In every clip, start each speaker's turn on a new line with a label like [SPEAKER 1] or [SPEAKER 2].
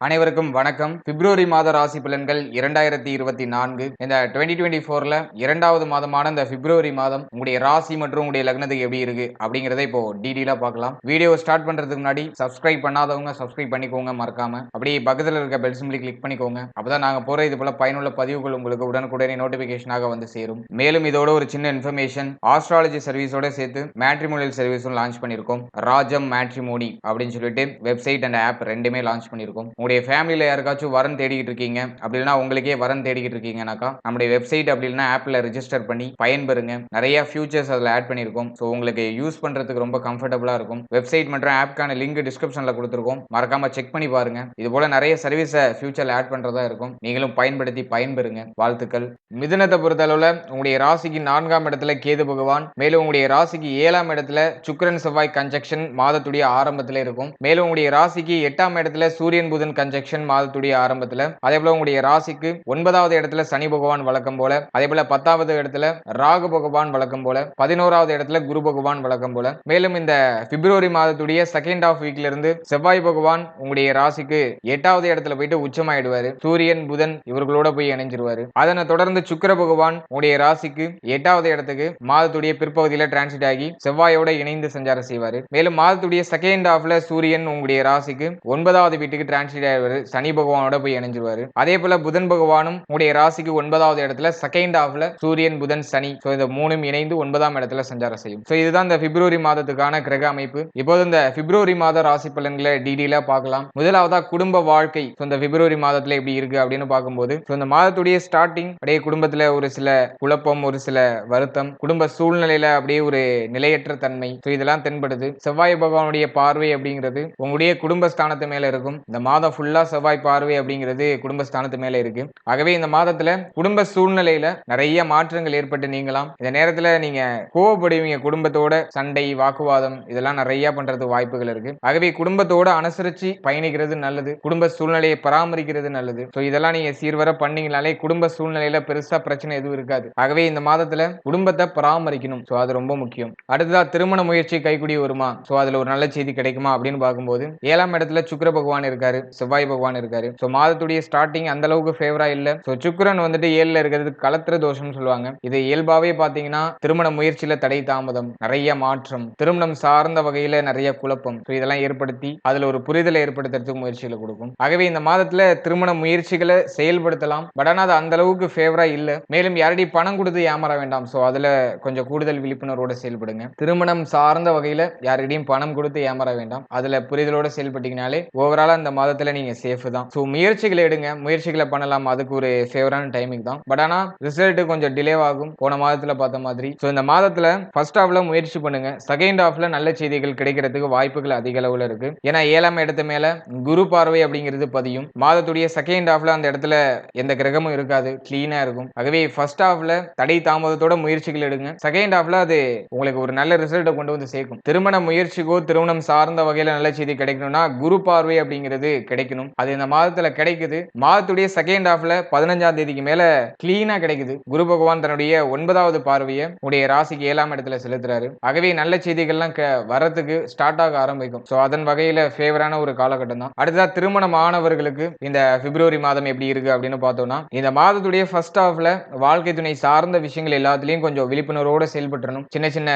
[SPEAKER 1] அனைவருக்கும் வணக்கம். பிப்ரவரி மாத ராசி பலன்கள் இரண்டாயிரத்தி இருபத்தி நான்கு. இந்த டுவெண்ட்டி டுவெண்ட்டி ஃபோர்ல இரண்டாவது மாதமான இந்த பிப்ரவரி மாதம் உங்களுடைய ராசி மற்றும் உங்களுடைய லக்னத்துக்கு எப்படி இருக்கு அப்படிங்கறத இப்போ டீடெயிலா பார்க்கலாம். வீடியோ ஸ்டார்ட் பண்றதுக்கு முன்னாடி சப்ஸ்கிரைப் பண்ணாதவங்க சப்ஸ்கிரைப் பண்ணிக்கோங்க மறக்காம. அப்படியே பக்கத்தில் இருக்க பெல் சிம்பிளி கிளிக் பண்ணிக்கோங்க. அப்பதான் நாங்க போற இது போல பயனுள்ள பதிவுகள் உங்களுக்கு உடனுக்குடனே நோட்டிபிகேஷனாக வந்து சேரும். மேலும் இதோட ஒரு சின்ன இன்ஃபர்மேஷன் ஆஸ்ட்ராலஜி சர்வீஸோட சேர்த்து மேட்ரிமோனியல் சர்வீஸும் லான்ச் பண்ணிருக்கோம் ராஜம் மேட்ரிமோனி அப்படின்னு சொல்லிட்டு வெப்சைட் அண்ட் ஆப் ரெண்டுமே லான்ச் பண்ணியிருக்கோம். உங்களுடைய ஃபேமிலியில் யாருக்காச்சும் வரன் தேடிக்கிட்டு இருக்கீங்க அப்படி இல்லைனா உங்களுக்கே வரன் தேடிக்கிட்டு இருக்கீங்கனாக்கா நம்முடைய வெப்சைட் அப்படி இல்லைனா ஆப்பில் ரிஜிஸ்டர் பண்ணி பயன்பெறுங்க. நிறைய ஃபியூச்சர்ஸ் அதில் ஆட் பண்ணியிருக்கோம். ஸோ உங்களுக்கு யூஸ் பண்ணுறதுக்கு ரொம்ப கம்ஃபர்டபுளாக இருக்கும். வெப்சைட் மற்றும் ஆப்க்கான லிங்க் டிஸ்கிரிப்ஷனில் கொடுத்துருக்கோம். மறக்காமல் செக் பண்ணி பாருங்க. இது போல நிறைய சர்வீஸை ஃபியூச்சரில் ஆட் பண்ணுறதா இருக்கும். நீங்களும் பயன்படுத்தி பயன்பெறுங்க. வாழ்த்துக்கள். மிதுனத்தை பொறுத்தளவில் உங்களுடைய ராசிக்கு நான்காம் இடத்துல கேது பகவான். மேலும் உங்களுடைய ராசிக்கு ஏழாம் இடத்துல சுக்கரன் செவ்வாய் கன்ஜெக்ஷன் மாதத்துடைய ஆரம்பத்தில் இருக்கும். மேலும் உங்களுடைய ராசிக்கு எட்டாம் இடத்துல சூரியன் புதன் கன்ஜெக்ஷன் மாதத்துடைய ஆரம்பத்துல அதே போல உங்களுடைய ராசிக்கு ஒன்பதாவது இடத்துல சனி பகவான் வழக்கம் போல அதே போல பத்தாவது இடத்துல ராகு பகவான் வழக்கம் போல பதினோராவது இடத்துல குரு பகவான் வழக்கம் போல. மேலும் இந்த பிப்ரவரி மாதத்துடைய செகண்ட் ஆஃப் வீக்ல இருந்து செவ்வாய் பகவான் உங்களுடைய ராசிக்கு எட்டாவது இடத்துல போயிட்டு உச்சமாயிடுவாரு. சூரியன் புதன் இவர்களோட போய் இணைஞ்சிருவாரு. அதனை தொடர்ந்து சுக்கிர பகவான் உங்களுடைய ராசிக்கு எட்டாவது இடத்துக்கு மாதத்துடைய பிற்பகுதியில டிரான்சிட் ஆகி செவ்வாயோட இணைந்து சஞ்சாரம் செய்வாரு. மேலும் மாதத்துடைய செகண்ட் ஆஃப்ல சூரியன் உங்களுடைய ராசிக்கு ஒன்பதாவது வீட்டுக்கு டிரான்சிட் ஆயிடுவாரு சனி பகவானோட போய் இணைஞ்சிருவாரு. அதே போல புதன் பகவானும் உடைய ராசிக்கு ஒன்பதாவது இடத்துல செகண்ட் ஹாஃப்ல சூரியன் புதன் சனி. ஸோ இந்த மூணும் இணைந்து ஒன்பதாம் இடத்துல சஞ்சாரம் செய்யும். ஸோ இதுதான் இந்த பிப்ரவரி மாதத்துக்கான கிரக அமைப்பு. இப்போது இந்த பிப்ரவரி மாத ராசி பலன்களை டீடெயிலா பார்க்கலாம். முதலாவதா குடும்ப வாழ்க்கை. ஸோ இந்த பிப்ரவரி மாதத்துல எப்படி இருக்கு அப்படின்னு பார்க்கும்போது ஸோ இந்த மாதத்துடைய ஸ்டார்டிங் அப்படியே குடும்பத்துல ஒரு சில குழப்பம் ஒரு சில வருத்தம் குடும்ப சூழ்நிலையில அப்படியே ஒரு நிலையற்ற தன்மை. ஸோ இதெல்லாம் தென்படுது. செவ்வாய் பகவானுடைய பார்வை அப்படிங்கிறது உங்களுடைய குடும்ப ஸ்தானத்து மேல இருக்கும். இந்த மாதம் ஃபுல்லா செவ்வாய் பார்வை அப்படிங்கிறது குடும்பஸ்தானத்து மேல இருக்கு. ஆகவே இந்த மாதத்துல குடும்ப சூழ்நிலையில நிறைய மாற்றங்கள் ஏற்பட்டு நீங்களாம் இந்த நேரத்துல நீங்க கோவப்படுவீங்க. குடும்பத்தோட சண்டை வாக்குவாதம் இதெல்லாம் நிறைய பண்றது வாய்ப்புகள் இருக்கு. ஆகவே குடும்பத்தோட அனுசரிச்சு பயணிக்கிறது நல்லது. குடும்ப சூழ்நிலையை பராமரிக்கிறது நல்லது. ஸோ இதெல்லாம் நீங்க சீர்வர பண்ணீங்கனாலே குடும்ப சூழ்நிலையில பெருசா பிரச்சனை எதுவும் இருக்காது. ஆகவே இந்த மாதத்துல குடும்பத்தை பராமரிக்கணும். ஸோ அது ரொம்ப முக்கியம். அடுத்ததா திருமண முயற்சி கைக்குடி வருமா? ஸோ அதுல ஒரு நல்ல செய்தி கிடைக்குமா அப்படின்னு பார்க்கும்போது ஏழாம் இடத்துல சுக்கிர பகவான் இருக்காரு. செவ்வாய் பகவான் இருக்காரு. ஸோ மாதத்துடைய ஸ்டார்டிங் அந்த அளவுக்கு ஃபேவரா இல்ல. ஸோ சுக்கரன் வந்துட்டு ஏழுல இருக்கிறது கலத்திர தோஷம்னு சொல்லுவாங்க. இது இயல்பாவே பாத்தீங்கன்னா திருமண முயற்சியில தடை தாமதம் நிறைய மாற்றம் திருமணம் சார்ந்த வகையில நிறைய குழப்பம். ஸோ இதெல்லாம் ஏற்படுத்தி அதுல ஒரு புரிதலை ஏற்படுத்துறதுக்கு முயற்சிகளை கொடுக்கும். ஆகவே இந்த மாதத்துல திருமண முயற்சிகளை செயல்படுத்தலாம். பட் ஆனால் அது அந்த அளவுக்கு ஃபேவரா இல்ல. மேலும் யாரடி பணம் கொடுத்து ஏமாற வேண்டாம். ஸோ அதுல கொஞ்சம் கூடுதல் விழிப்புணர்வோட செயல்படுங்க. திருமணம் சார்ந்த வகையில யாரிடையும் பணம் கொடுத்து ஏமாற வேண்டாம். அதுல புரிதலோட செயல்பட்டீங்கனாலே ஓவராலா இந்த மாதத்துல நீங்க சேஃப் தான். ஸோ முயற்சிகளை எடுங்க. முயற்சிகளை பண்ணலாம். அதுக்கு ஒரு ஃபேவரான டைமிங் தான். பட் ஆனா ரிசல்ட் கொஞ்சம் டிலே ஆகும். போன மாதத்துல பார்த்த மாதிரி. ஸோ இந்த மாதத்துல ஃபர்ஸ்ட் ஹாஃப்ல முயற்சி பண்ணுங்க. செகண்ட் ஹாஃப்ல நல்ல செய்திகள் கிடைக்கிறதுக்கு வாய்ப்புகள் அதிக அளவுல இருக்கு. ஏன்னா ஏழாம் இடத்து மேல குரு பார்வை அப்படிங்கிறது பதியும். மாதத்துடைய செகண்ட் ஹாஃப்ல அந்த இடத்துல எந்த கிரகமும் இருக்காது. கிளீனா இருக்கும். ஆகவே ஃபர்ஸ்ட் ஹாஃப்ல தடை தாமதத்தோட முயற்சிகள் எடுங்க. செகண்ட் ஹாஃப்ல அது உங்களுக்கு ஒரு நல்ல ரிசல்ட்டை கொண்டு வந்து சேர்க்கும். திருமண முயற்சிக்கோ திருமணம் சார்ந்த வகையில நல்ல செய்தி கிடைக்கணும்னா குரு பார்வை அப்படிங்கிறது கிடைக்கும் கிடைக்கணும். அது இந்த மாதத்துல கிடைக்குது. மாதத்துடைய செகண்ட் ஹாஃப்ல பதினஞ்சாம் தேதிக்கு மேல கிளீனா கிடைக்குது. குரு பகவான் தன்னுடைய ஒன்பதாவது பார்வையை உடைய ராசிக்கு ஏழாம் இடத்துல செலுத்துறாரு. ஆகவே நல்ல செய்திகள்லாம் வரத்துக்கு ஸ்டார்ட் ஆக ஆரம்பிக்கும். ஸோ அதன் வகையில ஃபேவரான ஒரு காலகட்டம் தான். அடுத்ததா திருமணம் ஆனவர்களுக்கு இந்த பிப்ரவரி மாதம் எப்படி இருக்கு அப்படின்னு பார்த்தோம்னா இந்த மாதத்துடைய ஃபர்ஸ்ட் ஹாஃப்ல வாழ்க்கை துணை சார்ந்த விஷயங்கள் எல்லாத்துலயும் கொஞ்சம் விழிப்புணர்வோட செயல்பட்டுறணும். சின்ன சின்ன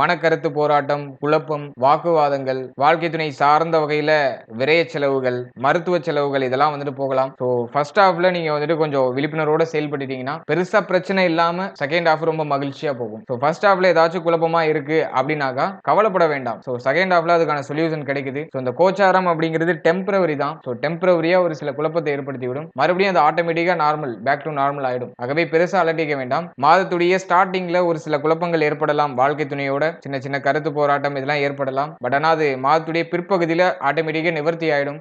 [SPEAKER 1] மனக்கருத்து போராட்டம் குழப்பம் வாக்குவாதங்கள் வாழ்க்கை துணை சார்ந்த வகையில விரைய செலவுகள் மருத்துவ செலவுகள் இதெல்லாம் வந்துட்டு போகலாம். ஸோ ஃபர்ஸ்ட் ஹாஃப்ல நீங்க வந்துட்டு கொஞ்சம் விழிப்புணர்வோட செயல்பட்டுட்டீங்கன்னா பெருசா பிரச்சனை இல்லாம செகண்ட் ஹாஃப் ரொம்ப மகிழ்ச்சியா போகும். ஸோ ஃபர்ஸ்ட் ஹாஃப்ல ஏதாச்சும் குழப்பமா இருக்கு அப்படின்னாக்கா கவலைப்பட வேண்டாம். ஸோ செகண்ட் ஹாஃப்ல அதுக்கான சொல்யூஷன் கிடைக்குது. ஸோ இந்த கோச்சாரம் அப்படிங்கிறது டெம்பரவரி தான். ஸோ டெம்பரவரியா ஒரு சில குழப்பத்தை ஏற்படுத்தி விடும் மறுபடியும் அது ஆட்டோமேட்டிக்கா நார்மல் பேக் டு நார்மல் ஆயிடும். ஆகவே பெருசா அலட்டிக்க வேண்டாம். மாதத்துடைய ஸ்டார்டிங்ல ஒரு சில குழப்பங்கள் ஏற்படலாம். வாழ்க்கை துணையோட சின்ன சின்ன கருத்து போராட்டம் இதெல்லாம் ஏற்படலாம். பட் ஆனால் அது மாதத்துடைய பிற்பகுதியில ஆட்டோமேட்டிக்கா நிவர்த்தி ஆயிடும்.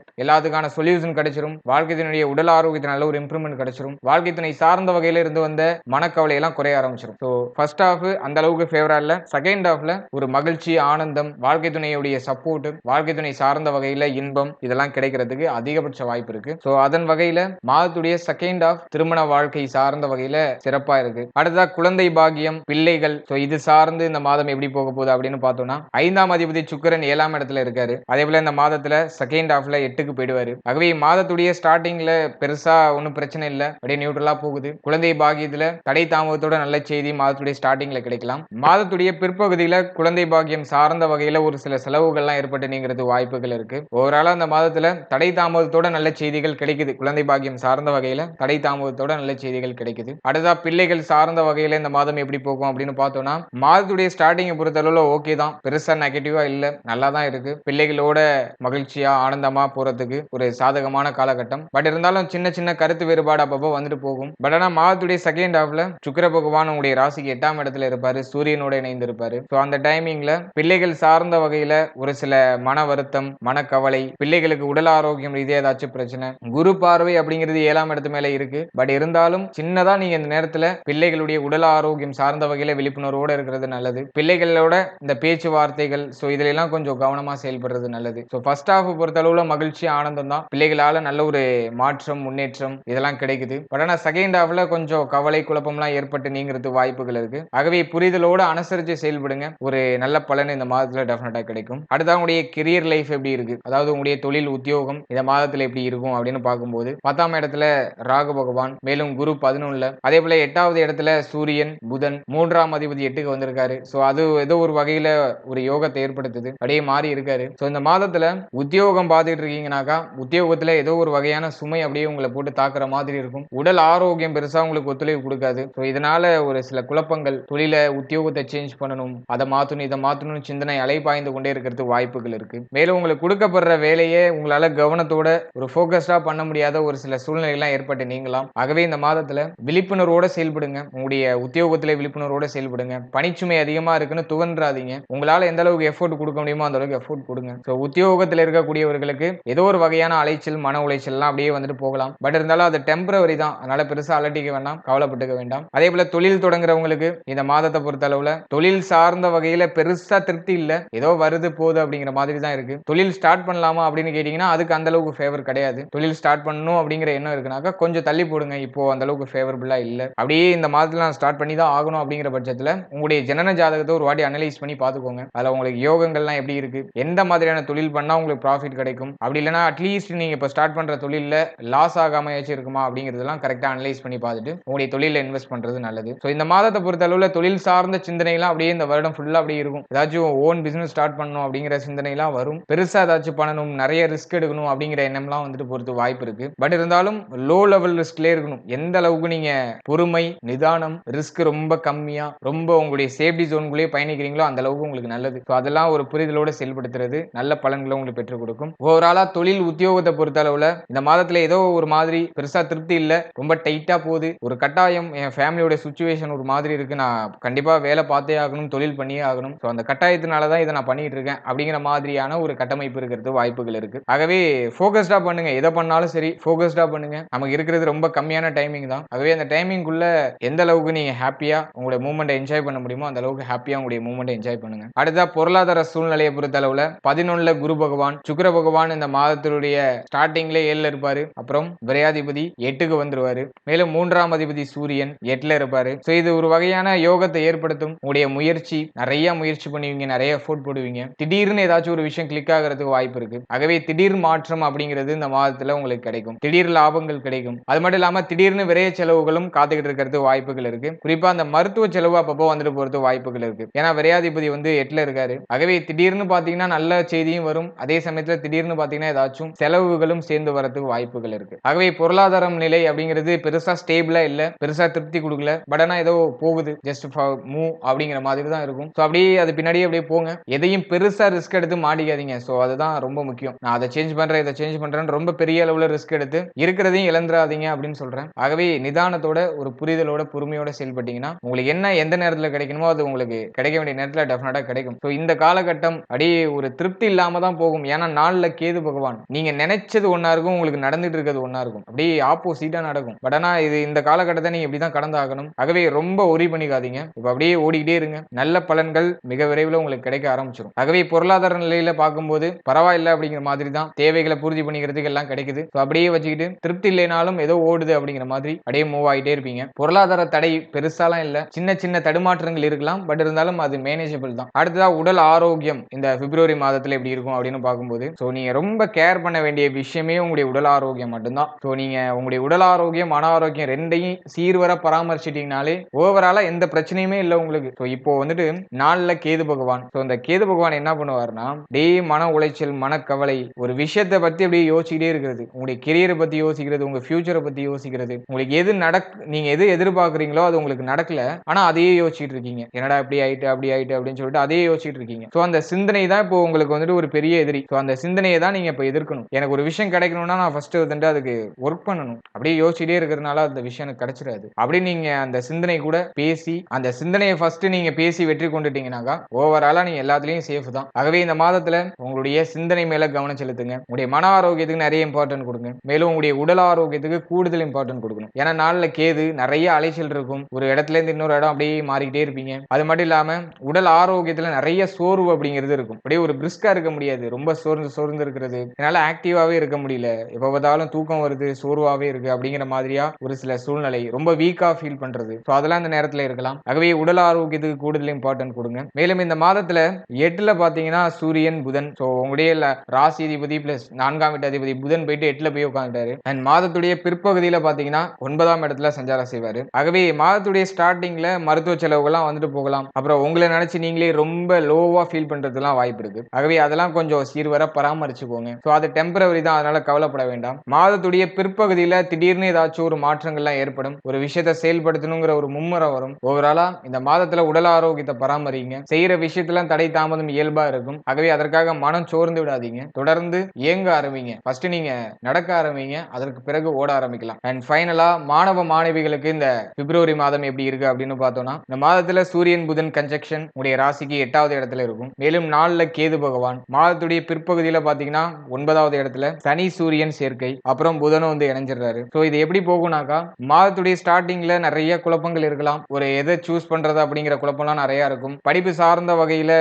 [SPEAKER 1] எல்லாத்துக்கான சொல்யூஷன் கிடைச்சிரும். வாழ்க்கை துணையுடைய உடல் ஆரோக்கியத்தில் நல்ல ஒரு இம்ப்ரூவ்மெண்ட் கிடைச்சிரும். வாழ்க்கை துணை சார்ந்த வகையில இருந்து வந்த மனக்கவலை எல்லாம் குறைய ஆரம்பிச்சிடும் ஸோ ஃபர்ஸ்ட் ஹாஃப் அந்த அளவுக்கு ஃபேவரா இல்ல. செகண்ட் ஹாஃப்ல ஒரு மகிழ்ச்சி ஆனந்தம் வாழ்க்கை துணையுடைய சப்போர்ட் வாழ்க்கை துணை சார்ந்த வகையில இன்பம் இதெல்லாம் கிடைக்கிறதுக்கு அதிகபட்ச வாய்ப்பு இருக்கு. ஸோ அதன் வகையில மாதத்துடைய செகண்ட் ஆஃப் திருமண வாழ்க்கை சார்ந்த வகையில சிறப்பா இருக்கு. அடுத்ததா குழந்தை பாகியம் பிள்ளைகள். ஸோ இது சார்ந்து இந்த மாதம் எப்படி போக போகுது அப்படின்னு பார்த்தோம்னா ஐந்தாம் அதிபதி சுக்கிரன் ஏழாம் இடத்துல இருக்காரு. அதே போல இந்த மாதத்துல செகண்ட் ஹாஃப்ல எட்டுக்கு போயிடுவார். போயிடுவாரு. ஆகவே மாதத்துடைய ஸ்டார்டிங்ல பெருசா ஒன்றும் பிரச்சனை இல்லை. அப்படியே நியூட்ரலா போகுது. குழந்தை பாகியத்தில் தடை தாமதத்தோட நல்ல செய்தி மாதத்துடைய ஸ்டார்டிங்ல கிடைக்கலாம். மாதத்துடைய பிற்பகுதியில குழந்தை பாகியம் சார்ந்த வகையில ஒரு சில செலவுகள்லாம் ஏற்பட்டு நீங்கிறது வாய்ப்புகள் இருக்கு. ஓவராலா அந்த மாதத்துல தடை தாமதத்தோட நல்ல செய்திகள் கிடைக்குது. குழந்தை பாகியம் சார்ந்த வகையில தடை தாமதத்தோட நல்ல செய்திகள் கிடைக்குது. அடுத்தா பிள்ளைகள் சார்ந்த வகையில இந்த மாதம் எப்படி போகும் அப்படின்னு பார்த்தோம்னா மாதத்துடைய ஸ்டார்டிங்கை பொறுத்தளவுல ஓகே தான். பெருசா நெகட்டிவா இல்லை. நல்லா தான் இருக்கு. பிள்ளைகளோட மகிழ்ச்சியா ஆனந்தமா போறதுக்கு ஒரு சாதகமான காலகட்டம். பட் இருந்தாலும் சின்ன சின்ன கருத்து வேறுபாடு அப்பப்போ வந்துட்டு போகும். பட் ஆனா மாதத்துடைய செகண்ட் ஹாஃப்ல சுக்கிர பகவான் உங்களுடைய ராசிக்கு எட்டாம் இடத்துல இருப்பாரு. சூரியனோட இணைந்திருப்பாரு ஸோ அந்த டைமிங்ல பிள்ளைகள் சார்ந்த வகையில ஒரு சில மன வருத்தம் மனக்கவலை பிள்ளைகளுக்கு உடல் ஆரோக்கியம் ரீதியா ஏதாச்சும் பிரச்சனை குரு பார்வை அப்படிங்கிறது ஏழாம் இடத்து மேல இருக்கு. பட் இருந்தாலும் சின்னதா நீங்க இந்த நேரத்துல பிள்ளைகளுடைய உடல் ஆரோக்கியம் சார்ந்த வகையில விழிப்புணர்வோட இருக்கிறது நல்லது. பிள்ளைகளோட இந்த பேச்சுவார்த்தைகள் ஸோ இதுல எல்லாம் கொஞ்சம் கவனமா செயல்படுறது நல்லது. ஸோ ஃபர்ஸ்ட் ஹாஃப் பொறுத்தளவுல மகிழ்ச்சி ஆனந்தம் தான் பிள்ளைகளால நல்ல ஒரு மாற்றம் முன்னேற்றம் இதெல்லாம் கிடைக்குது. பட் ஆனா செகண்ட் ஹாஃப்ல கொஞ்சம் கவலை குழப்பம்லாம் ஏற்பட்டு நீங்கிறது வாய்ப்புகள் இருக்கு. ஆகவே புரிதலோடு அனுசரிச்சு செயல்படுங்க. ஒரு நல்ல பலன் இந்த மாதத்துல டெஃபினட்டா கிடைக்கும். அடுத்த உங்களுடைய கெரியர் லைஃப் எப்படி இருக்கு? அதாவது உங்களுடைய தொழில் உத்தியோகம் இந்த மாதத்துல எப்படி இருக்கும் அப்படின்னு பார்க்கும்போது பத்தாம் இடத்துல ராகு பகவான் மேலும் குரு பதினொன்னுல அதே போல எட்டாவது இடத்துல சூரியன் புதன் மூன்றாம் அதிபதி எட்டுக்கு வந்திருக்காரு. ஸோ அது ஏதோ ஒரு வகையில ஒரு யோகத்தை ஏற்படுத்துது. அப்படியே மாறி இருக்காரு. ஸோ இந்த மாதத்துல உத்தியோகம் பார்த்துட்டு இருக்கீங்கனாக்கா உத்தியோகத்துல ஏதோ ஒரு வகையான சுமை அப்படியே உங்களை போட்டு தாக்குற மாதிரி இருக்கும். உடல் ஆரோக்கியம் பெருசா உங்களுக்கு ஒத்துழைப்பு கொடுக்காது. ஸோ இதனால ஒரு சில குழப்பங்கள் தொழில உத்தியோகத்தை சேஞ்ச் பண்ணணும் அதை மாற்றணும் இதை மாற்றணும்னு சிந்தனை அலைபாய்ந்து கொண்டே இருக்கிறது வாய்ப்புகள் இருக்கு. மேலும் உங்களுக்கு கொடுக்கப்படுற வேலையே உங்களால கவனத்தோட ஒரு ஃபோக்கஸ்டாக பண்ண முடியாத ஒரு சில சூழ்நிலைகள்லாம் ஏற்பட்டு நீங்களாம் ஆகவே இந்த மாதத்துல விழிப்புணர்வோட செயல்படுங்க. உங்களுடைய உத்தியோகத்துல விழிப்புணர்வோட செயல்படுங்க. பணிச்சுமை அதிகமா இருக்குன்னு துவன்றாதீங்க. உங்களால எந்த அளவுக்கு எஃபோர்ட் கொடுக்க முடியுமோ அந்த அளவுக்கு எஃபோர்ட் கொடுங்க. ஸோ உத்தியோகத்தில் இருக்கக்கூடியவர்களுக்கு ஏதோ ஒரு வகை வகையான அலைச்சல் மன உளைச்சல்லாம் அப்படியே வந்துட்டு போகலாம். பட் இருந்தாலும் அது டெம்பரவரி தான். அதனால பெருசா அலட்டிக்க வேண்டாம். கவலைப்பட்டுக்க வேண்டாம். அதே போல தொழில் தொடங்குறவங்களுக்கு இந்த மாதத்தை பொறுத்த அளவுல தொழில் சார்ந்த வகையில பெருசா திருப்தி இல்லை. ஏதோ வருது போகுது அப்படிங்கிற மாதிரி தான் இருக்கு. தொழில் ஸ்டார்ட் பண்ணலாமா அப்படின்னு கேட்டீங்கன்னா அதுக்கு அந்த அளவுக்கு ஃபேவர் கிடையாது. தொழில் ஸ்டார்ட் பண்ணணும் அப்படிங்கிற எண்ணம் இருக்குனாக்கா கொஞ்சம் தள்ளி போடுங்க. இப்போ அந்த அளவுக்கு ஃபேவரபிளா இல்லை. அப்படியே இந்த மாதத்துல நான் ஸ்டார்ட் பண்ணி தான் ஆகணும் அப்படிங்கிற பட்சத்துல உங்களுடைய ஜனன ஜாதகத்தை ஒரு வாட்டி அனலைஸ் பண்ணி பார்த்துக்கோங்க. அதுல உங்களுக்கு யோகங்கள்லாம் எப்படி இருக்கு? எந்த மாதிரியான தொழில் பண்ணா உங்களுக்கு ப்ராஃபிட் கிடைக்கும்? அப்படி இல்லைன்னா அட்லீஸ்ட் நீங்க இப்போ ஸ்டார்ட் பண்ணுற தொழிலில் லாஸ் ஆகாமையாச்சும் இருக்குமா அப்படிங்கிறதெல்லாம் கரெக்டாக அனலைஸ் பண்ணி பார்த்துட்டு உங்களுடைய தொழில இன்வெஸ்ட் பண்ணுறது நல்லது. ஸோ இந்த மாதத்தை பொறுத்த அளவுல தொழில் சார்ந்த சிந்தனைலாம் அப்படியே இந்த வருடம் ஃபுல்லா அப்படியே இருக்கும். ஏதாச்சும் ஓன் பிஸ்னஸ் ஸ்டார்ட் பண்ணணும் அப்படிங்கிற சிந்தனைலாம் வரும். பெருசா ஏதாச்சும் பண்ணணும் நிறைய ரிஸ்க் எடுக்கணும் அப்படிங்கிற எண்ணம்லாம் வந்துட்டு பொறுத்து வாய்ப்பு இருக்கு. பட் இருந்தாலும் லோ லெவல் ரிஸ்க்லேயே இருக்கணும். எந்த அளவுக்கு நீங்க பொறுமை நிதானம் ரிஸ்க் ரொம்ப கம்மியா ரொம்ப உங்களுடைய சேஃப்டி ஜோன்குள்ளேயே பயணிக்கிறீங்களோ அந்த அளவுக்கு உங்களுக்கு நல்லது. ஸோ அதெல்லாம் ஒரு புரிதலோட செயல்படுத்துறது நல்ல பலன்களை உங்களுக்கு பெற்றுக் கொடுக்கும். ஓவராலா தொழில் உத்தியோகத்தை பொறுத்த அளவுல இந்த மாதத்துல ஏதோ ஒரு மாதிரி பெருசா திருப்தி இல்ல ரொம்ப டைட்டா போகுது. ஒரு கட்டாயம் என் ஃபேமிலியோட சுச்சுவேஷன் ஒரு மாதிரி இருக்கு. நான் கண்டிப்பா வேலை பார்த்தே ஆகணும் தொழில் பண்ணியே ஆகணும். ஸோ அந்த கட்டாயத்தினால தான் இதை நான் பண்ணிட்டு இருக்கேன். அப்படிங்கிற மாதிரியான ஒரு கட்டமைப்பு இருக்கிறது வாய்ப்புகள் இருக்கு. ஆகவே ஃபோக்கஸ்டா பண்ணுங்க. எதை பண்ணாலும் சரி ஃபோக்கஸ்டா பண்ணுங்க. நமக்கு இருக்கிறது ரொம்ப கம்மியான டைமிங் தான். ஆகவே அந்த டைமிங்குள்ள எந்த அளவுக்கு நீங்க ஹாப்பியா உங்களுடைய மூமெண்ட்டை என்ஜாய் பண்ண முடியுமோ அந்த அளவுக்கு ஹாப்பியா உங்களுடைய மூமெண்ட்டை என்ஜாய் பண்ணுங்க. அடுத்த பொருளாதார சூழ்நிலையை பொறுத்த அளவுல பதினொன்னுல குரு பகவான் சுக்கர பகவான் இந்த மாதத்தினுடைய ஸ்டார்டிங்ல ஏழுல இருப்பாரு. அப்புறம் விரையாதிபதி எட்டுக்கு வந்துருவாரு. மேலும் மூன்றாம் அதிபதி சூரியன் எட்டுல இருப்பாரு. ஸோ இது ஒரு வகையான யோகத்தை ஏற்படுத்தும் உங்களுடைய முயற்சி. நிறைய முயற்சி பண்ணுவீங்க. நிறைய எஃபோர்ட் போடுவீங்க. திடீர்னு ஏதாச்சும் ஒரு விஷயம் கிளிக் ஆகிறதுக்கு வாய்ப்பு இருக்கு. ஆகவே திடீர் மாற்றம் அப்படிங்கிறது இந்த மாதத்துல உங்களுக்கு கிடைக்கும். திடீர் லாபங்கள் கிடைக்கும். அது மட்டும் இல்லாம திடீர்னு விரைய செலவுகளும் காத்துக்கிட்டு இருக்கிறது வாய்ப்புகள் இருக்கு. குறிப்பா அந்த மருத்துவ செலவு அப்பப்போ வந்துட்டு போறது வாய்ப்புகள் இருக்கு. ஏன்னா விரையாதிபதி வந்து எட்டுல இருக்காரு. ஆகவே திடீர்னு பாத்தீங்கன்னா நல்ல செய்தியும் வரும். அதே சமயத்துல திடீர்னு பாத்தீங்கன்னா ஏதாச்சும் செலவுகளும் சேர்ந்து வரதுக்கு வாய்ப்புகள் இருக்கு. ஆகவே பொருளாதாரம் நிலை அப்படிங்கிறது பெருசா ஸ்டேபிளா இல்ல பெருசா திருப்தி கொடுக்கல. பட் ஆனா ஏதோ போகுது. ஜஸ்ட் மூவ் அப்படிங்கிற மாதிரி தான் இருக்கும். ஸோ அப்படியே அது பின்னாடியே அப்படியே போங்க. எதையும் பெருசா ரிஸ்க் எடுத்து மாட்டிக்காதீங்க. ஸோ அதுதான் ரொம்ப முக்கியம். நான் அதை சேஞ்ச் பண்றேன் இதை சேஞ்ச் பண்றேன்னு ரொம்ப பெரிய அளவுல ரிஸ்க் எடுத்து இருக்கிறதையும் இழந்துடாதீங்க அப்படின்னு சொல்றேன். ஆகவே நிதானத்தோட ஒரு புரிதலோட பொறுமையோட செயல்பட்டீங்கன்னா உங்களுக்கு என்ன எந்த நேரத்தில் கிடைக்கணுமோ அது உங்களுக்கு கிடைக்க வேண்டிய நேரத்தில் டெஃபினட்டா கிடைக்கும். ஸோ இந்த காலகட்டம் அப்படியே ஒரு திருப்தி இல்லாம தான் போகும். ஏன்னா நாளில் கேது பகவான் நீங்க நினைச்சது ஒன்றா இருக்கும் உங்களுக்கு நடந்துட்டு இருக்கிறது ஒன்றா இருக்கும். அப்படியே ஆப்போசிட்டா நடக்கும். பட் ஆனா இது இந்த காலகட்டத்தை நீங்க இப்படிதான் கடந்து ஆகணும் ஆகவே ரொம்ப ஒரி பண்ணிக்காதீங்க. இப்ப அப்படியே ஓடிக்கிட்டே இருங்க. நல்ல பலன்கள் மிக விரைவில் உங்களுக்கு கிடைக்க ஆரம்பிச்சிடும் ஆகவே பொருளாதார நிலையில பார்க்கும்போது பரவாயில்ல அப்படிங்கிற மாதிரி தான் தேவைகளை பூர்த்தி பண்ணிக்கிறதுக்கு எல்லாம் கிடைக்குது. ஸோ அப்படியே வச்சுக்கிட்டு திருப்தி இல்லைனாலும் ஏதோ ஓடுது அப்படிங்கிற மாதிரி அப்படியே மூவ் ஆகிட்டே இருப்பீங்க. பொருளாதார தடை பெருசாலாம் இல்லை. சின்ன சின்ன தடுமாற்றங்கள் இருக்கலாம். பட் இருந்தாலும் அது மேனேஜபிள் தான். அடுத்ததா உடல் ஆரோக்கியம். இந்த பிப்ரவரி மாதத்தில் எப்படி இருக்கும் அப்படின்னு பார்க்கும்போது ஸோ நீங்க ரொம்ப கேர் கேர் பண்ண வேண்டிய விஷயமே உங்களுடைய உடல் ஆரோக்கியம் மட்டும்தான். ஸோ நீங்க உங்களுடைய உடல் ஆரோக்கியம் மன ஆரோக்கியம் ரெண்டையும் சீர்வர பராமரிச்சிட்டீங்கனாலே ஓவராலா எந்த பிரச்சனையுமே இல்லை உங்களுக்கு. ஸோ இப்போ வந்துட்டு நாளில் கேது பகவான். ஸோ இந்த கேது பகவான் என்ன பண்ணுவார்னா டே மன உளைச்சல் மனக்கவலை ஒரு விஷயத்தை பத்தி அப்படியே யோசிச்சுட்டே இருக்கிறது. உங்களுடைய கெரியரை பத்தி யோசிக்கிறது உங்க ஃபியூச்சரை பத்தி யோசிக்கிறது. உங்களுக்கு எது நடக் நீங்க எது எதிர்பார்க்குறீங்களோ அது உங்களுக்கு நடக்கல. ஆனா அதையே யோசிச்சுட்டு இருக்கீங்க. என்னடா இப்படி ஆயிட்டு அப்படி ஆயிட்டு அப்படின்னு சொல்லிட்டு அதையே யோசிச்சுட்டு இருக்கீங்க. ஸோ அந்த சிந்தனை தான் இப்போ உங்களுக்கு வந்துட்டு ஒரு பெரிய எதிரி. ஸோ அந்த சிந்தனையை தான் நீங்க இப்போ இருக்கணும் எனக்கு ஒரு விஷயம் கிடைக்கணும்னா நான் ஃபர்ஸ்ட் வந்துட்டு அதுக்கு ஒர்க் பண்ணணும். அப்படியே யோசிச்சுட்டே இருக்கிறதுனால அந்த விஷயம் எனக்கு கிடைச்சிடாது. அப்படி நீங்க அந்த சிந்தனை கூட பேசி அந்த சிந்தனையை ஃபர்ஸ்ட் நீங்க பேசி வெற்றி கொண்டுட்டீங்கன்னாக்கா ஓவராலா நீங்க எல்லாத்துலயும் சேஃப் தான். ஆகவே இந்த மாதத்துல உங்களுடைய சிந்தனை மேல கவனம் செலுத்துங்க. உங்களுடைய மன ஆரோக்கியத்துக்கு நிறைய இம்பார்ட்டன்ட் கொடுங்க. மேலும் உங்களுடைய உடல் ஆரோக்கியத்துக்கு கூடுதல் இம்பார்ட்டன்ட் கொடுக்கணும். ஏன்னா நாளில் கேது நிறைய அலைச்சல் இருக்கும். ஒரு இடத்துல இருந்து இன்னொரு இடம் அப்படியே மாறிக்கிட்டே இருப்பீங்க. அது மட்டும் இல்லாம உடல் ஆரோக்கியத்துல நிறைய சோர்வு அப்படிங்கிறது இருக்கும். அப்படியே ஒரு பிரிஸ்கா இருக்க முடியாது. ரொம்ப சோர்ந்து சோர்ந்து இருக்கிறது. என்னால ஆக்டிவாவே இருக்க முடியல. எப்ப பார்த்தாலும் தூக்கம் வருது சோர்வாவே இருக்கு அப்படிங்கிற மாதிரியா ஒரு சில சூழ்நிலை ரொம்ப வீக்கா ஃபீல் பண்றது. ஸோ அதெல்லாம் இந்த நேரத்தில் இருக்கலாம். ஆகவே உடல் ஆரோக்கியத்துக்கு கூடுதல் இம்பார்ட்டன்ட் கொடுங்க. மேலும் இந்த மாதத்துல எட்டுல பாத்தீங்கன்னா சூரியன் புதன். ஸோ உங்களுடைய ராசிதிபதி ராசி அதிபதி பிளஸ் நான்காம் வீட்டு அதிபதி புதன் போயிட்டு எட்டுல போய் உட்காந்துட்டாரு அண்ட் மாதத்துடைய பிற்பகுதியில பாத்தீங்கன்னா ஒன்பதாம் இடத்துல சஞ்சாரம் செய்வாரு. ஆகவே மாதத்துடைய ஸ்டார்டிங்ல மருத்துவ செலவுகள்லாம் வந்துட்டு போகலாம். அப்புறம் உங்களை நினைச்சு நீங்களே ரொம்ப லோவா ஃபீல் பண்றதுலாம் வாய்ப்பு இருக்கு. ஆகவே அதெல்லாம் கொஞ்சம் சீர்வர பராமரிச்சுக்கோங்க. ஸோ அது டெம்பரவரி தான் அதனால கவலைப்பட வேண்டாம். மாதத்துடைய பிற்பகுதியில திடீர்னு ஏதாச்சும் ஒரு மாற்றங்கள்லாம் ஏற்படும். ஒரு விஷயத்தை செயல்படுத்தணுங்கிற ஒரு மும்முறை வரும். ஓவராலா இந்த மாதத்துல உடல் ஆரோக்கியத்தை பராமரிங்க. செய்யற விஷயத்துல தடை தாமதம் இயல்பா இருக்கும். ஆகவே அதற்காக மனம் சோர்ந்து விடாதீங்க. தொடர்ந்து இயங்க ஆரம்பிங்க. ஃபர்ஸ்ட் நீங்க நடக்க ஆரம்பிங்க. அதற்கு பிறகு ஓட ஆரம்பிக்கலாம். அண்ட் ஃபைனலா மாணவ மாணவிகளுக்கு இந்த பிப்ரவரி மாதம் எப்படி இருக்கு அப்படின்னு பார்த்தோம்னா இந்த மாதத்துல சூரியன் புதன் கன்ஜெக்ஷன் உடைய ராசிக்கு எட்டாவது இடத்துல இருக்கும். மேலும் நாலுல கேது பகவான். மாதத்துடைய பிற்பகுதியில பாத்தீங்கன்னா ஒன்பதாவது இடத்துல சனி சூரியன் சேர்க்கை அப்புறம் புதனும் வந்து இணைஞ்சிடுறாரு. ஸோ இது எப்படி போகும்னாக்கா மாதத்துடைய ஸ்டார்டிங்ல நிறைய குழப்பங்கள் இருக்கலாம். ஒரு எதை சூஸ் பண்றது அப்படிங்கிற குழப்பம்லாம் நிறைய இருக்கும். படிப்பு சார்ந்த வகையில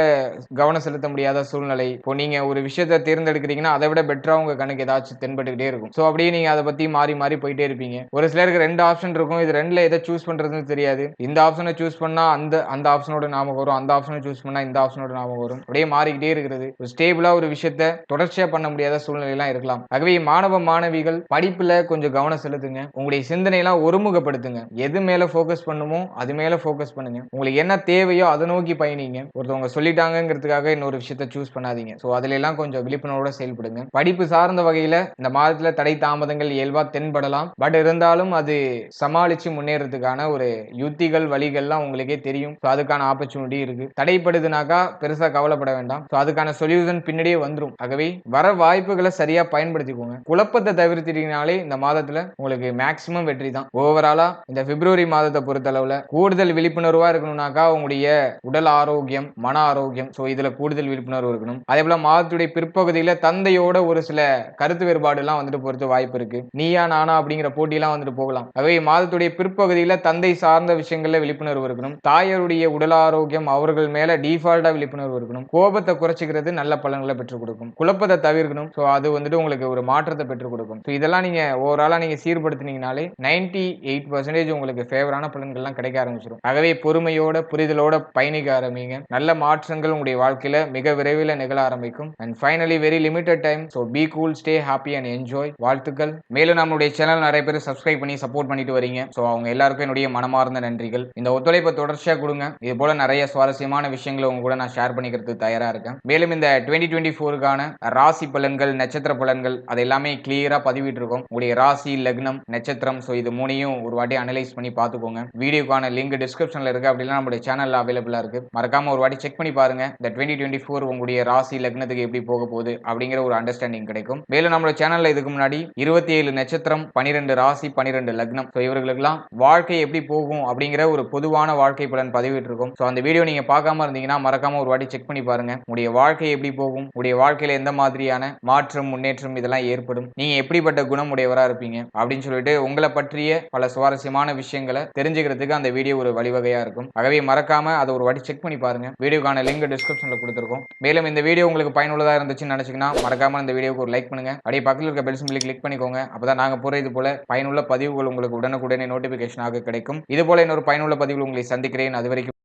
[SPEAKER 1] கவனம் செலுத்த முடியாத சூழ்நிலை. இப்போ நீங்க ஒரு விஷயத்தை தேர்ந்தெடுக்கிறீங்கன்னா அதை விட பெட்டரா உங்க கணக்கு ஏதாச்சும் தென்பட்டுக்கிட்டே இருக்கும். ஸோ அப்படியே நீங்க அதை பத்தி மாறி மாறி போயிட்டே இருப்பீங்க. ஒரு சிலருக்கு ரெண்டு ஆப்ஷன் இருக்கும். இது ரெண்டுல எதை சூஸ் பண்றதுன்னு தெரியாது. இந்த ஆப்ஷனை சூஸ் பண்ணா அந்த அந்த ஆப்ஷனோட ஞாபகம் வரும். அந்த ஆப்ஷனை சூஸ் பண்ணா இந்த ஆப்ஷனோட ஞாபகம் வரும். அப்படியே மாறிக்கிட்டே இருக்கிறது. ஸ்டேபிளா ஒரு விஷயத்த தொடர்ச்சியா பண்ண முடியாத சூழ்நிலையெல்லாம் இருக்கலாம். ஆகவே மாணவ மாணவிகள் படிப்புல கொஞ்சம் கவனம் செலுத்துங்க. உங்களுடைய சிந்தனையெல்லாம் ஒருமுகப்படுத்துங்க. எது மேல ஃபோக்கஸ் பண்ணுமோ அது மேல ஃபோக்கஸ் பண்ணுங்க. உங்களுக்கு என்ன தேவையோ அதை நோக்கி பயணிங்க. ஒருத்தவங்க சொல்லிட்டாங்கங்கிறதுக்காக இன்னொரு விஷயத்த சூஸ் பண்ணாதீங்க. ஸோ அதுல எல்லாம் கொஞ்சம் விழிப்புணர்வோட செயல்படுங்க. படிப்பு சார்ந்த வகையில இந்த மாதத்துல தடை தாமதங்கள் இயல்பா தென்படலாம். பட் இருந்தாலும் அது சமாளிச்சு முன்னேறதுக்கான ஒரு யுத்திகள் வழிகள்லாம் உங்களுக்கே தெரியும். ஸோ அதுக்கான ஆப்பர்ச்சுனிட்டி இருக்கு. தடைப்படுதுனாக்கா பெருசா கவலைப்பட வேண்டாம். ஸோ அதுக்கான சொல்யூஷன் பின்னாடியே வந்துடும் ஆகவே வர வாய்ப்பு வாய்ப்புகளை சரியா பயன்படுத்திக்கோங்க. குழப்பத்தை தவிர்த்திட்டீங்கனாலே இந்த மாதத்துல உங்களுக்கு மேக்சிமம் வெற்றி தான். ஓவராலா இந்த பிப்ரவரி மாதத்தை பொறுத்தளவுல கூடுதல் விழிப்புணர்வா இருக்கணும்னாக்கா உங்களுடைய உடல் ஆரோக்கியம் மன ஆரோக்கியம் ஸோ இதுல கூடுதல் விழிப்புணர்வு இருக்கணும். அதே போல மாதத்துடைய பிற்பகுதியில தந்தையோட ஒரு சில கருத்து வேறுபாடு எல்லாம் வந்துட்டு பொறுத்து வாய்ப்பு இருக்கு. நீயா நானா அப்படிங்கிற போட்டியெல்லாம் வந்துட்டு போகலாம். ஆகவே மாதத்துடைய பிற்பகுதியில தந்தை சார்ந்த விஷயங்கள்ல விழிப்புணர்வு இருக்கணும். தாயருடைய உடல் ஆரோக்கியம் அவர்கள் மேல டிஃபால்ட்டா விழிப்புணர்வு இருக்கணும். கோபத்தை குறைச்சிக்கிறது நல்ல பலன்களை பெற்றுக் கொடுக்கும். குழப்பத்தை தவிர்க்கணும். ஸோ ஸோ அது வந்துட்டு உங்களுக்கு ஒரு மாற்றத்தை பெற்றுக் கொடுக்கும். ஸோ இதெல்லாம் நீங்கள் ஓவராலாக நீங்கள் சீர்படுத்தினீங்கனாலே நைன்டி எயிட் பர்சன்டேஜ் உங்களுக்கு ஃபேவரான பலன்கள்லாம் கிடைக்க ஆரம்பிச்சிடும் ஆகவே பொறுமையோட புரிதலோட பயணிக்க ஆரம்பிங்க. நல்ல மாற்றங்கள் உங்களுடைய வாழ்க்கையில் மிக விரைவில் நிகழ ஆரம்பிக்கும். And finally very limited time so be cool stay happy and enjoy வாழ்த்துக்கள். மேலும் நம்மளுடைய சேனல் நிறைய பேர் சப்ஸ்கிரைப் பண்ணி சப்போர்ட் பண்ணிட்டு வரீங்க. ஸோ அவங்க எல்லாருக்கும் என்னுடைய மனமார்ந்த நன்றிகள். இந்த ஒத்துழைப்பை தொடர்ச்சியாக கொடுங்க. இது போல நிறைய சுவாரஸ்யமான விஷயங்களை உங்க கூட நான் ஷேர் பண்ணிக்கிறதுக்கு தயாராக இருக்கேன். மேலும் இந்த டுவெண்ட்டி டுவெண்ட்டி ஃபோருக்கான ராசி பலன்கள் நட்சத்திர பலன்கள் அது எல்லாமே கிளியரா பதிவிட்டிருக்கோம். உங்களுடைய ராசி லக்னம் நட்சத்திரம் ஸோ இது மூணையும் ஒரு வாட்டி அனலைஸ் பண்ணி பார்த்துக்கோங்க. வீடியோக்கான லிங்க் டிஸ்கிரிப்ஷன்ல இருக்கு அப்படின்னா நம்மளுடைய சேனலில் அவைலபிளா இருக்கு. மறக்காம ஒரு வாட்டி செக் பண்ணி பாருங்க இந்த டுவெண்ட்டி டுவெண்ட்டி ஃபோர் உங்களுடைய ராசி லக்னத்துக்கு எப்படி போக போகுது அப்படிங்கிற ஒரு அண்டர்ஸ்டாண்டிங் கிடைக்கும். மேலும் நம்மளோட சேனல்ல இதுக்கு முன்னாடி இருபத்தி ஏழு நட்சத்திரம் பன்னிரெண்டு ராசி பன்னிரெண்டு லக்னம். ஸோ இவர்களுக்கெல்லாம் வாழ்க்கை எப்படி போகும் அப்படிங்கிற ஒரு பொதுவான வாழ்க்கை பலன் பதிவிட்டிருக்கும். ஸோ அந்த வீடியோ நீங்க பார்க்காம இருந்தீங்கன்னா மறக்காம ஒரு வாட்டி செக் பண்ணி பாருங்க. உங்களுடைய வாழ்க்கை எப்படி போகும்? உங்களுடைய வாழ்க்கையில எந்த மாதிரியான மாற்றம் முன்னேற்றம் இதெல்லாம் ஏற்படும். நீங்க எப்படிப்பட்ட குணமுடையவரா இருப்பீங்க அப்படின்னு சொல்லிட்டு உங்களை பற்றிய பல சுவாரஸ்யமான விஷயங்களை தெரிஞ்சுக்கிறதுக்கு அந்த வீடியோ ஒரு வழிவகையா இருக்கும். ஆகவே மறக்காம அதை ஒரு வாட்டி செக் பண்ணி பாருங்க. வீடியோக்கான லிங்க் டிஸ்கிரிப்ஷன்ல கொடுத்துருக்கோம். மேலும் இந்த வீடியோ உங்களுக்கு பயனுள்ளதா இருந்துச்சுன்னு நினைச்சீங்கன்னா மறக்காம இந்த வீடியோக்கு ஒரு லைக் பண்ணுங்க. அப்படியே பக்கத்தில் இருக்க பெல் சிம்பிளி கிளிக் பண்ணிக்கோங்க. அப்பதான் நாங்க போற இது போல பயனுள்ள பதிவுகள் உங்களுக்கு உடனுக்குடனே நோட்டிபிகேஷனாக கிடைக்கும். இது போல இன்னொரு பயனுள்ள பதிவுகள் உங்களை சந்திக்கிறேன். அது வரைக்கும்